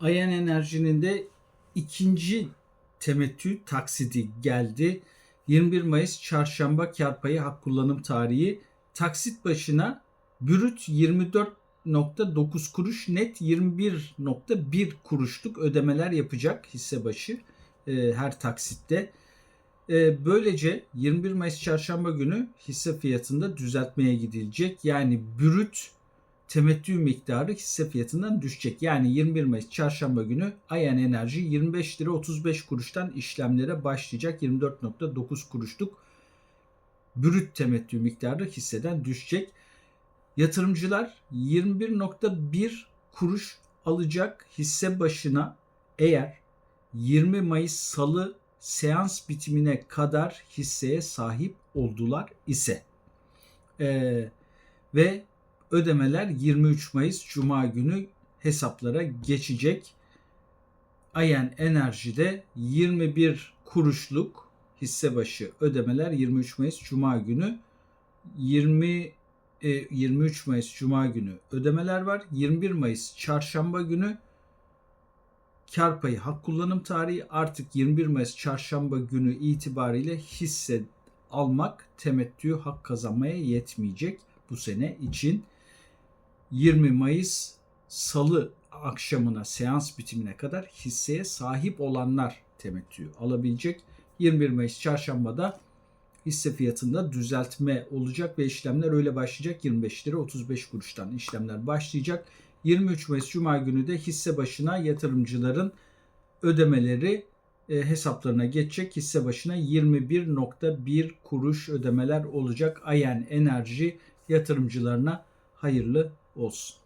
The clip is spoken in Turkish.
Ayan Enerji'nin de ikinci temettü taksidi geldi. 21 Mayıs çarşamba kar payı hak kullanım tarihi. Taksit başına brüt 24.9 kuruş net 21.1 kuruşluk ödemeler yapacak hisse başı e, her taksitte. E, böylece 21 Mayıs çarşamba günü hisse fiyatında düzeltmeye gidilecek. Yani brüt temettü miktarı hisse fiyatından düşecek. Yani 21 Mayıs çarşamba günü Ayan Enerji 25 lira 35 kuruştan işlemlere başlayacak. 24.9 kuruşluk brüt temettü miktarı hisseden düşecek. Yatırımcılar 21.1 kuruş alacak hisse başına eğer 20 Mayıs Salı seans bitimine kadar hisseye sahip oldular ise. Ee, ve ödemeler 23 Mayıs Cuma günü hesaplara geçecek. Ayen Enerji'de 21 kuruşluk hisse başı ödemeler 23 Mayıs Cuma günü 20 e, 23 Mayıs Cuma günü ödemeler var. 21 Mayıs Çarşamba günü kar payı hak kullanım tarihi artık 21 Mayıs Çarşamba günü itibariyle hisse almak temettü hak kazanmaya yetmeyecek bu sene için. 20 Mayıs Salı akşamına seans bitimine kadar hisseye sahip olanlar temettü alabilecek. 21 Mayıs çarşambada hisse fiyatında düzeltme olacak ve işlemler öyle başlayacak. 25 lira 35 kuruştan işlemler başlayacak. 23 Mayıs Cuma günü de hisse başına yatırımcıların ödemeleri e, hesaplarına geçecek. Hisse başına 21.1 kuruş ödemeler olacak. Ayen Enerji yatırımcılarına hayırlı olsun.